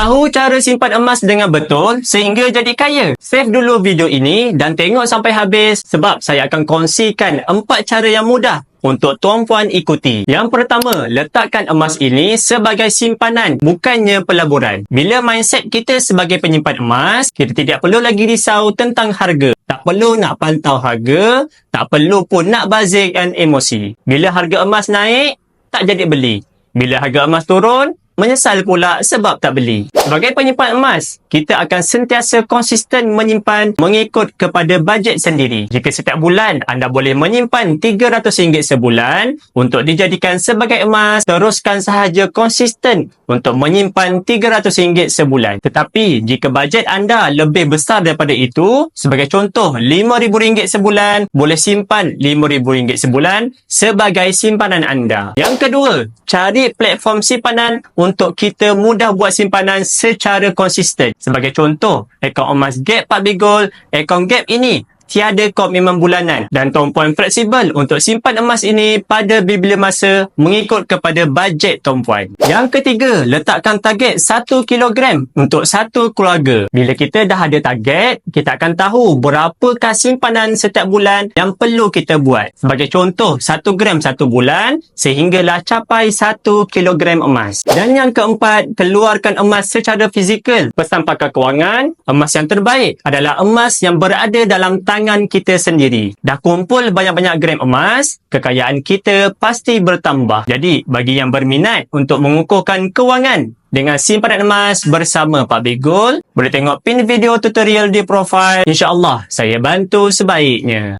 Tahu cara simpan emas dengan betul sehingga jadi kaya? Save dulu video ini dan tengok sampai habis sebab saya akan kongsikan empat cara yang mudah untuk tuan-puan ikuti. Yang pertama, letakkan emas ini sebagai simpanan, bukannya pelaburan. Bila mindset kita sebagai penyimpan emas, kita tidak perlu lagi risau tentang harga. Tak perlu nak pantau harga, tak perlu pun nak bazirkan emosi. Bila harga emas naik, tak jadi beli. Bila harga emas turun, menyesal pula sebab tak beli. Sebagai penyimpan emas, kita akan sentiasa konsisten menyimpan mengikut kepada bajet sendiri. Jika setiap bulan anda boleh menyimpan RM300 sebulan untuk dijadikan sebagai emas, teruskan sahaja konsisten untuk menyimpan RM300 sebulan. Tetapi jika bajet anda lebih besar daripada itu, sebagai contoh RM5,000 sebulan, boleh simpan RM5,000 sebulan sebagai simpanan anda. Yang kedua, cari platform simpanan untuk kita mudah buat simpanan secara konsisten. Sebagai contoh, akaun emas Gap Public Gold, akaun Gap ini tiada komitmen bulanan dan tuan-puan fleksibel untuk simpan emas ini pada bila masa mengikut kepada bajet tuan-puan. Yang ketiga, letakkan target 1 kilogram untuk satu keluarga. Bila kita dah ada target, kita akan tahu berapakah simpanan setiap bulan yang perlu kita buat. Sebagai contoh, 1 gram satu bulan sehinggalah capai 1 kilogram emas. Dan yang keempat, keluarkan emas secara fizikal. Pesan pakar kewangan, emas yang terbaik adalah emas yang berada dalam tangan tangan kita sendiri. Dah kumpul banyak-banyak gram emas, kekayaan kita pasti bertambah. Jadi, bagi yang berminat untuk mengukuhkan kewangan dengan simpanan emas bersama Pak Big Gold, boleh tengok pin video tutorial di profile. InsyaAllah, saya bantu sebaiknya.